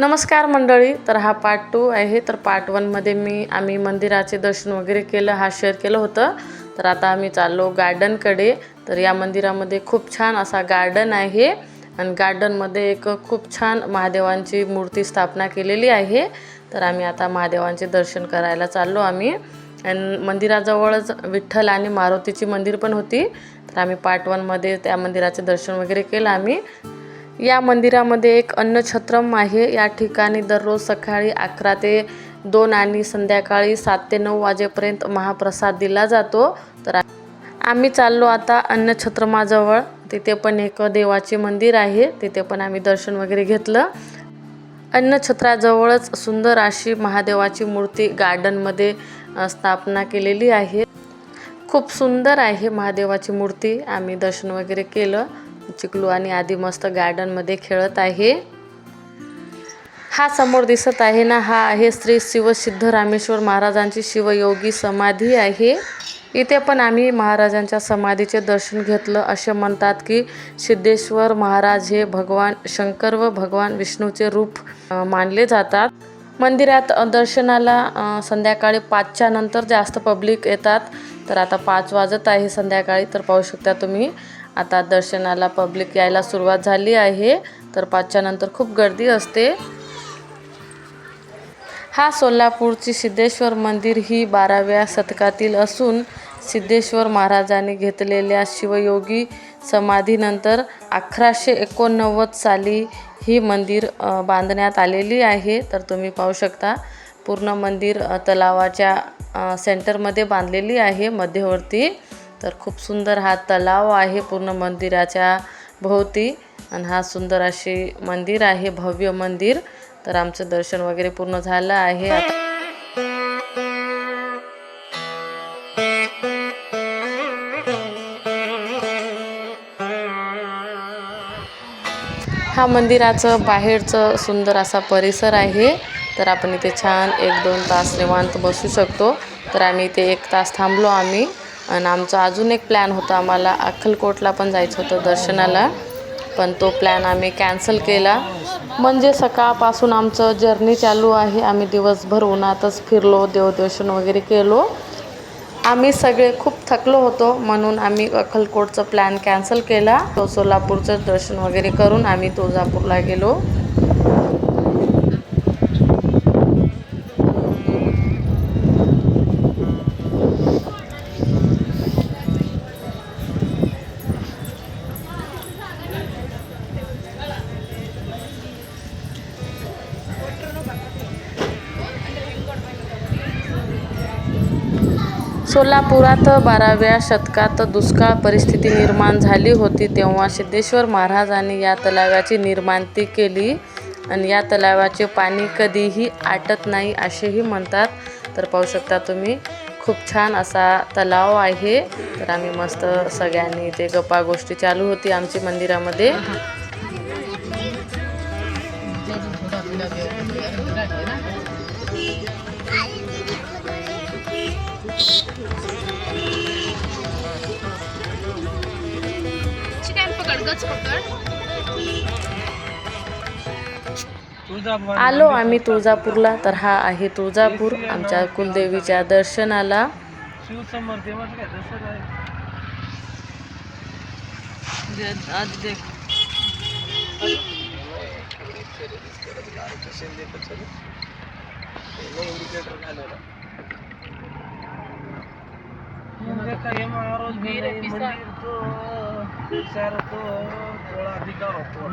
नमस्कार मंडळी तर हा पार्ट टू आहे. तर पार्ट वनमध्ये मी आम्ही मंदिराचे दर्शन वगैरे केलं हा शेअर केलं होतं. तर आता आम्ही चाललो गार्डनकडे तर या मंदिरामध्ये खूप छान असा गार्डन आहे. आणि गार्डनमध्ये एक खूप छान महादेवांची मूर्ती स्थापना केलेली आहे. तर आम्ही आता महादेवांचे दर्शन करायला चाललो आम्ही. आणि मंदिराजवळच विठ्ठल आणि मारुतीची मंदिर पण होती. तर आम्ही पार्ट वनमध्ये त्या मंदिराचे दर्शन वगैरे केलं आम्ही. या मंदिरामध्ये एक अन्नछत्रम आहे. या ठिकाणी दररोज सकाळी अकरा ते दोन आणि संध्याकाळी सात ते नऊ वाजेपर्यंत महाप्रसाद दिला जातो. तर आम्ही चाललो आता अन्नछत्रमाजवळ. तिथे पण एक देवाचे मंदिर आहे. तिथे पण आम्ही दर्शन वगैरे घेतलं. अन्नछत्राजवळच सुंदर अशी महादेवाची मूर्ती गार्डनमध्ये स्थापना केलेली आहे. खूप सुंदर आहे महादेवाची मूर्ती. आम्ही दर्शन वगैरे केलं. चिकलू आणि आधी मस्त गार्डनमध्ये खेळत आहे. हा समोर दिसत आहे ना हा आहे श्री शिवसिद्ध रामेश्वर महाराजांची शिवयोगी समाधी आहे. इथे पण आम्ही महाराजांच्या समाधीचे दर्शन घेतलं. असे म्हणतात की सिद्धेश्वर महाराज हे भगवान शंकर व भगवान विष्णूचे रूप मानले जातात. मंदिरात दर्शनाला संध्याकाळी पाचच्या नंतर जास्त पब्लिक येतात. तर आता पाच वाजत आहे संध्याकाळी तर पाहू शकता तुम्ही. आता दर्शनाला पब्लिक यायला सुरुवात झाली आहे. तर पाचच्यानंतर खूप गर्दी असते. हा सोलापूरची सिद्धेश्वर मंदिर ही बाराव्या शतकातील असून सिद्धेश्वर महाराजांनी घेतलेल्या शिवयोगी समाधीनंतर अकराशे एकोणनव्वद साली ही मंदिर बांधण्यात आलेली आहे. तर तुम्ही पाहू शकता पूर्ण मंदिर तलावाच्या सेंटरमध्ये बांधलेली आहे मध्यवर्ती. तर खूप सुंदर हा तलाव आहे पूर्ण मंदिराच्या भोवती. आणि हा सुंदर अशी मंदिर आहे भव्य मंदिर. तर आमचं दर्शन वगैरे पूर्ण झालं आहे. आता हा मंदिराचं बाहेरचं सुंदर असा परिसर आहे. तर आपण इथे छान एक दोन तास निवांत बसू शकतो. तर आम्ही इथे एक तास थांबलो आम्ही. आणि आमचा अजून एक प्लॅन होता. आम्हाला अक्कलकोटला पण जायचं होतं दर्शनाला. पण तो प्लॅन आम्ही कॅन्सल केला. म्हणजे सकाळपासून आमचं जर्नी चालू आहे. आम्ही दिवसभर उन्हातच फिरलो देवदर्शन वगैरे केलो. आम्ही सगळे खूप थकलो होतो. म्हणून आम्ही अक्कलकोटचं प्लॅन कॅन्सल केला. तो सोलापूरचं दर्शन वगैरे करून आम्ही तुळजापूरला गेलो. सोलापुरात बाराव्या शतकात दुष्काळ परिस्थिती निर्माण झाली होती तेव्हा सिद्धेश्वर महाराजांनी या तलावाची निर्माणती केली आणि या तलावाचे पाणी कधीही आटत नाही असेही म्हणतात. तर पाहू शकता तुम्ही खूप छान असा तलाव आहे. तर आम्ही मस्त सगळ्यांनी इथे गप्पा गोष्टी चालू होती आमची मंदिरामध्ये. पकड. आलो आम्ही तुळजापूरला तर हा आहे तुळजापूर आमच्या कुलदेवीच्या दर्शनाला. म्हणजे तो विचार होतो. थोडा अधिकार होतो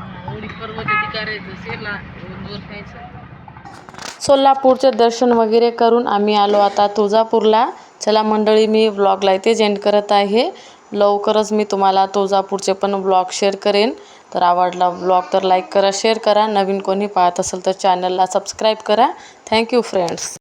सोलापूरचे दर्शन वगैरे करून आम्ही आलो आता तुळजापूरला. चला मंडळी मी व्लॉगला इथेच एंड करत आहे. लवकरच मी तुम्हाला तुळजापूरचे पण व्लॉग शेअर करेन. तर आवडला व्लॉग तर लाईक करा शेअर करा. नवीन कोणी पाहत असेल तर चॅनलला सबस्क्राईब करा. Thank you friends